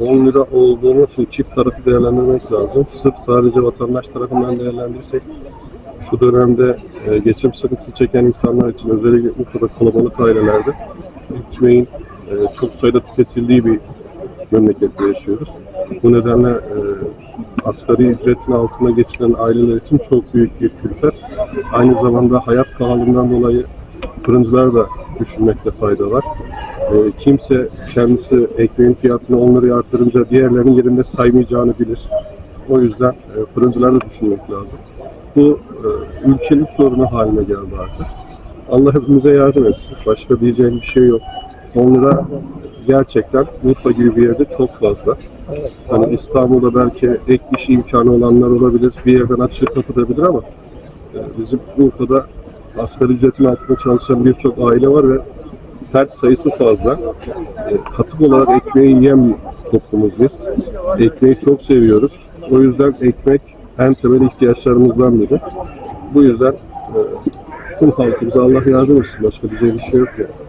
10 lira olduğunu şimdi çift tarafı değerlendirmek lazım. Sırf sadece vatandaş tarafından değerlendirirsek şu dönemde e, geçim sıkıntısı çeken insanlar için özellikle Urfa'da kalabalık ailelerde ekmeğin e, çok sayıda tüketildiği bir memlekette yaşıyoruz. Bu nedenle e, asgari ücretin altına geçilen aileler için çok büyük bir külfet. Aynı zamanda hayat pahalılığından dolayı fırıncılar da düşünmekte fayda var. E, kimse kendisi ekmeğin fiyatını 10 liraya arttırınca diğerlerinin yerinde saymayacağını bilir. O yüzden e, fırıncılar da düşünmek lazım. Bu e, ülkenin sorunu haline geldi artık. Allah hepimize yardım etsin. Başka diyeceğim bir şey yok. 10 lira gerçekten Urfa gibi bir yerde çok fazla. Hani İstanbul'da belki ek iş imkanı olanlar olabilir, bir yerden açık kapatabilir ama e, bizim Urfa'da asgari ücretin altında çalışan birçok aile var ve fert sayısı fazla. E, Katık olarak ekmeği yiyen toplumuz biz. Ekmeği çok seviyoruz. O yüzden ekmek en temel ihtiyaçlarımızdan biri. Bu yüzden e, tüm halkımıza Allah yardım etsin. Başka diyeceğim bir şey yok yani.